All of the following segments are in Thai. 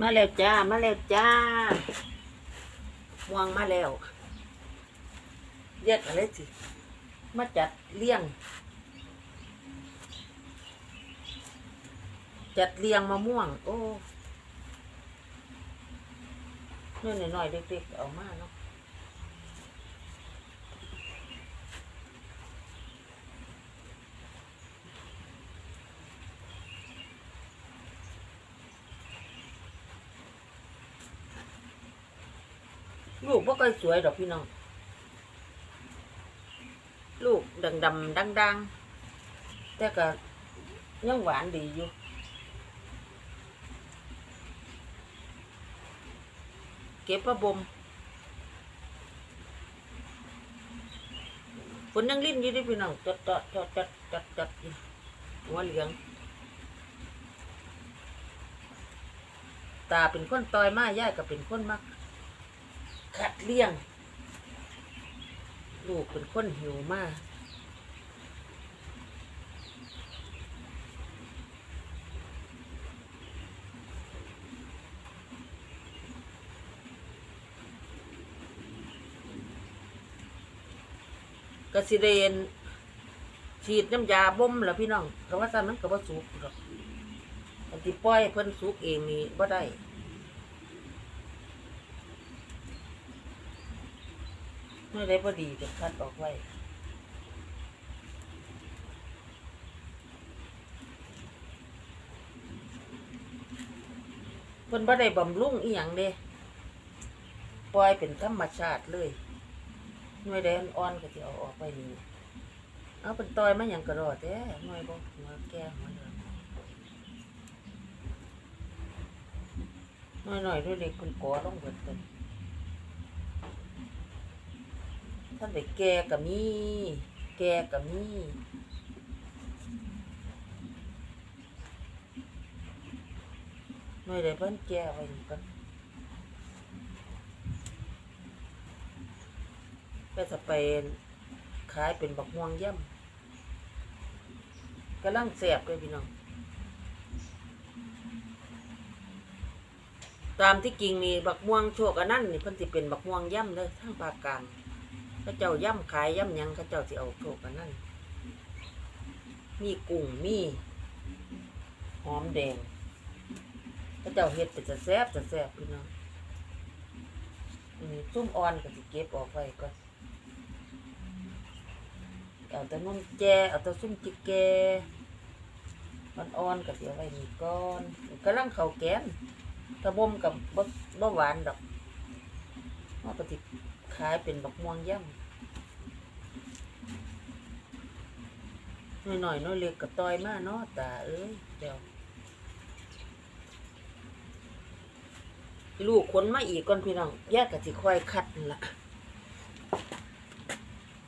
มาแล้วจ้า มาแล้วจ้าม่วงมาแล้วเรียกอะไรสิมาจัดเลี้ยง จัดเลี้ยงมะม่วง โอ้เนื้อหน่อยๆเด็กๆเอามาเนาะ ลูกบ่ค่อยสวยดอกพี่น้อง ลูกดำดำๆดังแต่ก็ยังหวานดีอยู่เก็บมาบมฝนยังลิ้นอยู่ดิพี่น้องจัดจัดจัดจัดจัดจัดหัวเหลือง ตาเป็นคนตอยมาย่ายก็เป็นคนมัก ขัดเลี้ยง ลูกเป็นคนหิวมากกสิเดนฉีดน้ำยาบ่มแล้วพี่น้องก็ว่าซันมันก็บ่สุกหรอกอันที่ปล่อยเพิ่นสุกเองนี่บ่ได้ ไม่ได้บ่ดีจะคัดออกไว้เพิ่นบ่ได้บำรุงอีหยังเด้ปล่อยเป็นธรรมชาติเลยหน่วยแดงอ่อนก็จะเอาออกไปนี่เอาเป็นตอยมาอย่างกระโดดแท้หน่วยบ่หัวแก่หัวเหลืองหน่อยหน่อยด้วยเด็กคุณก่อลงเบิดเป็น ท่านไปแก่กับมีแก่กับมีหน่ได้เพิ่นแก่ไว้นี่ก่อนก็จะไปขายเป็นบักม่วงย่ำกำลังแสบเลยพี่น้อง ตามที่กิ่งนี่บักม่วงโชคอันนั้นนี่เพิ่นสิเป็นบักม่วงย่ำเลยทั้งภาคกลาง เขาเจ้าย่ำขายย่ำหยังเขาเจ้าสิเอาโชคอันนั้นมีกุ้งมีหอมแดงเขาเจ้าเฮ็ดเป็นจะแซ่บจะแซ่บพี่น้องอันนี้ซุ่มอ่อนก็สิเก็บออกไว้ก่อนเอาแต่นุ่มแจเอาแต่ซุ่มจิกแกมันอ่อนกับเดี๋ยวไว้นี่ก่อนกำลังเข้าแกนตะบ่มกับบ่บ่หวานดอกมันก็สิ ขายเป็นบักม่วงย่ำน้อยๆน้อยเล็กกับต้อยมาเนาะตาเอ้ยเดี๋ยวลูกขนมาอีกก่อนพี่น้องแยกกับสิค่อยคัดละ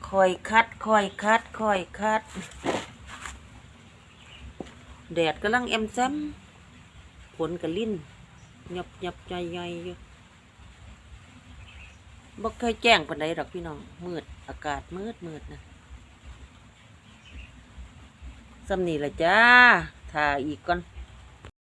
คอยคัดคอยคัดคอยคัด แดดกำลังแอมแซมฝนกระลิ่นหยับหยับใหญ่อยู่ บ่เคยแจ้งปานใดดอกพี่น้อง มืด อากาศมืดมืดนะสำนีละจ้าถ่าอีกก่อน